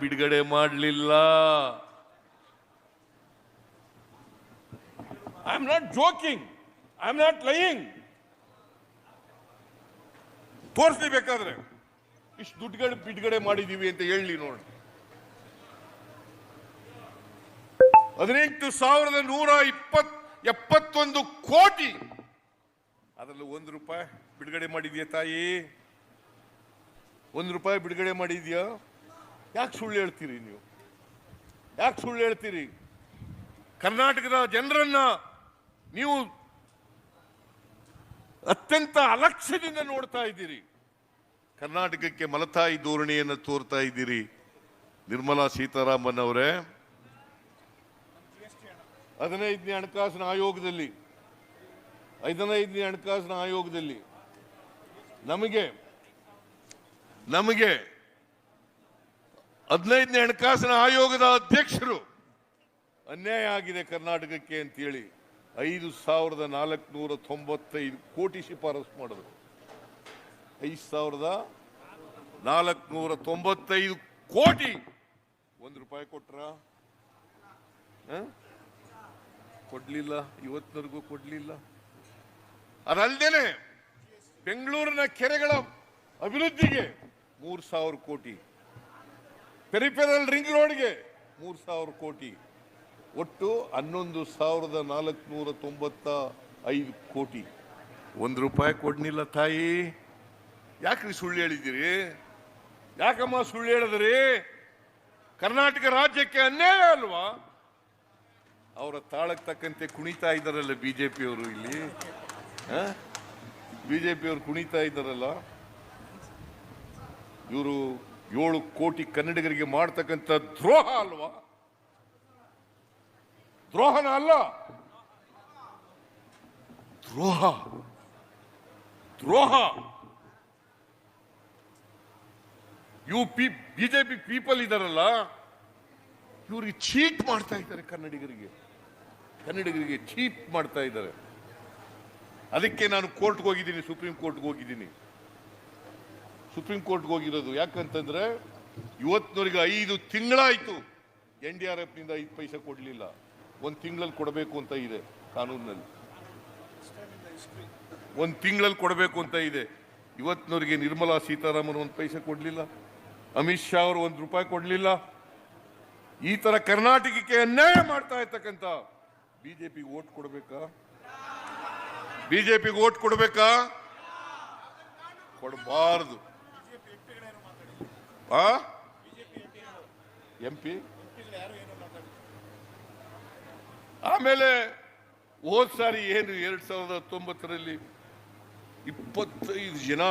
ಬಿಡುಗಡೆ ಮಾಡಲಿಲ್ಲ. I am not joking I am not lying ತೋರಿಸ್ಲಿ ಬೇಕಾದ್ರೆ. ಇಷ್ಟು ದುಡ್ಡುಗಳು ಬಿಡುಗಡೆ ಮಾಡಿದೀವಿ ಅಂತ ಹೇಳಿ ನೋಡಿ. ಹದಿನೆಂಟು ಸಾವಿರದ ನೂರ ಇಪ್ಪತ್, ಎಪ್ಪತ್ತೊಂದು ಕೋಟಿ. ಅದರಲ್ಲಿ ಒಂದು ರೂಪಾಯಿ ಬಿಡುಗಡೆ ಮಾಡಿದ್ಯಾ ತಾಯಿ? ಒಂದು ರೂಪಾಯಿ ಬಿಡುಗಡೆ ಮಾಡಿದ್ಯಾ? ಯಾಕೆ ಸುಳ್ಳು ಹೇಳ್ತೀರಿ ನೀವು? ಯಾಕೆ ಸುಳ್ಳು ಹೇಳ್ತೀರಿ? ಕರ್ನಾಟಕದ ಜನರನ್ನ ನೀವು ಅತ್ಯಂತ ಅಲಕ್ಷ್ಯದಿಂದ ನೋಡ್ತಾ ಇದ್ದೀರಿ. ಕರ್ನಾಟಕಕ್ಕೆ ಮಲತಾಯಿ ಧೋರಣೆಯನ್ನು ತೋರ್ತಾ ಇದ್ದೀರಿ. ನಿರ್ಮಲಾ ಸೀತಾರಾಮನ್ ಅವರೇ ಹದಿನೈದನೇ ಹಣಕಾಸಿನ ಆಯೋಗದಲ್ಲಿ ಹದಿನೈದನೇ ಹಣಕಾಸಿನ ಆಯೋಗದಲ್ಲಿ ನಮಗೆ ನಮಗೆ ಹದಿನೈದನೇ ಹಣಕಾಸಿನ ಆಯೋಗದ ಅಧ್ಯಕ್ಷರು. ಅನ್ಯಾಯ ಆಗಿದೆ ಕರ್ನಾಟಕಕ್ಕೆ ಅಂತೇಳಿ ಐದು ಸಾವಿರದ ನಾಲ್ಕುನೂರ ತೊಂಬತ್ತೈದು ಕೋಟಿ ಶಿಫಾರಸು ಮಾಡಿದ್ರು. ಐದು ಸಾವಿರದ ನಾಲ್ಕುನೂರ ತೊಂಬತ್ತೈದು ಕೋಟಿ. ಒಂದು ರೂಪಾಯಿ ಕೊಟ್ರ? ಕೊಡ್ಲಿಲ್ಲ, ಇವತ್ತಿನವರೆಗೂ ಕೊಡ್ಲಿಲ್ಲ. ಅದಲ್ದೇನೆ ಬೆಂಗಳೂರಿನ ಕೆರೆಗಳ ಅಭಿವೃದ್ಧಿಗೆ ಮೂರು ಸಾವಿರ ಕೋಟಿ. ಪೆರಿಫೆರಲ್ ರಿಂಗ್ ರೋಡ್ಗೆ. ಮೂರು ಸಾವಿರ ಕೋಟಿ. ಒಟ್ಟು ಹನ್ನೊಂದು ಸಾವಿರದ ನಾಲ್ಕುನೂರ ತೊಂಬತ್ತ ಐದು ಕೋಟಿ. ಒಂದು ರೂಪಾಯಿ ಕೊಡ್ನಿಲ್ಲ ತಾಯಿ. ಯಾಕ್ರಿ ಸುಳ್ಳು ಹೇಳಿದ್ದೀರಿ? ಯಾಕಮ್ಮ ಸುಳ್ಳು ಹೇಳಿದ್ರಿ? ಕರ್ನಾಟಕ ರಾಜ್ಯಕ್ಕೆ ಅನ್ಯಾಯ ಅಲ್ವಾ? ಅವರ ತಾಳಕ್ಕೆ ತಕ್ಕಂತೆ ಕುಣಿತಾ ಇದ್ದಾರಲ್ಲ ಬಿ ಜೆ ಪಿಯವರು ಇಲ್ಲಿ. ಬಿ ಜೆ ಪಿಯವರು ಕುಣಿತಾ ಇದ್ದಾರಲ್ಲ. ಇವರು ಏಳು ಕೋಟಿ ಕನ್ನಡಿಗರಿಗೆ ಮಾಡ್ತಕ್ಕಂಥ ದ್ರೋಹ ಅಲ್ವಾ? ದ್ರೋಹನ ಅಲ್ಲ. ದ್ರೋಹ. ದ್ರೋಹ. ಯು ಪಿ ಬಿಜೆಪಿ ಪೀಪಲ್ ಇದಾರಲ್ಲ, ಇವ್ರಿಗೆ ಚೀಟ್ ಮಾಡ್ತಾ ಇದ್ದಾರೆ ಕನ್ನಡಿಗರಿಗೆ. ಕನ್ನಡಿಗರಿಗೆ ಚೀಟ್ ಮಾಡ್ತಾ ಇದ್ದಾರೆ. ಅದಕ್ಕೆ ನಾನು ಕೋರ್ಟ್ಗೆ ಹೋಗಿದ್ದೀನಿ ಸುಪ್ರೀಂ ಕೋರ್ಟ್ಗೆ ಹೋಗಿದ್ದೀನಿ. ಸುಪ್ರೀಂ ಕೋರ್ಟ್ಗೆ ಹೋಗಿರೋದು. ಯಾಕಂತಂದ್ರೆ ಇವತ್ತಿನವರೆಗೆ ಐದು ತಿಂಗಳಾಯಿತು ಎನ್ ಡಿ ಆರ್ ಎಫ್ನಿಂದ ಐದು ಪೈಸೆ ಕೊಡಲಿಲ್ಲ. ಒಂದು ತಿಂಗಳಲ್ಲಿ ಕೊಡಬೇಕು ಅಂತ ಇದೆ ಕಾನೂನಿನಲ್ಲಿ. ಒಂದು ತಿಂಗಳಲ್ಲಿ ಕೊಡಬೇಕು ಅಂತ ಇದೆ. ಇವತ್ತಿನವರಿಗೆ ನಿರ್ಮಲಾ ಸೀತಾರಾಮನ್ ಒಂದು ಪೈಸೆ ಕೊಡಲಿಲ್ಲ. ಅಮಿತ್ ಶಾ ಅವರು ಒಂದು ರೂಪಾಯಿ ಕೊಡಲಿಲ್ಲ. ಈ ತರ ಕರ್ನಾಟಕಕ್ಕೆ ಅನ್ಯಾಯ ಮಾಡ್ತಾ ಇರ್ತಕ್ಕಂಥ ಬಿಜೆಪಿಗೆ ಓಟ್ ಕೊಡಬೇಕಾ? ಬಿಜೆಪಿಗೆ ಓಟ್ ಕೊಡಬೇಕಾ? ಕೊಡಬಾರದು. M P? ಆಮೇಲೆ ಹೋದ್ ಸಾರಿ ಏನು ಎರಡ್ ಸಾವಿರದ ಹತ್ತೊಂಬತ್ತರಲ್ಲಿ ಇಪ್ಪತ್ತೈದು ಜನ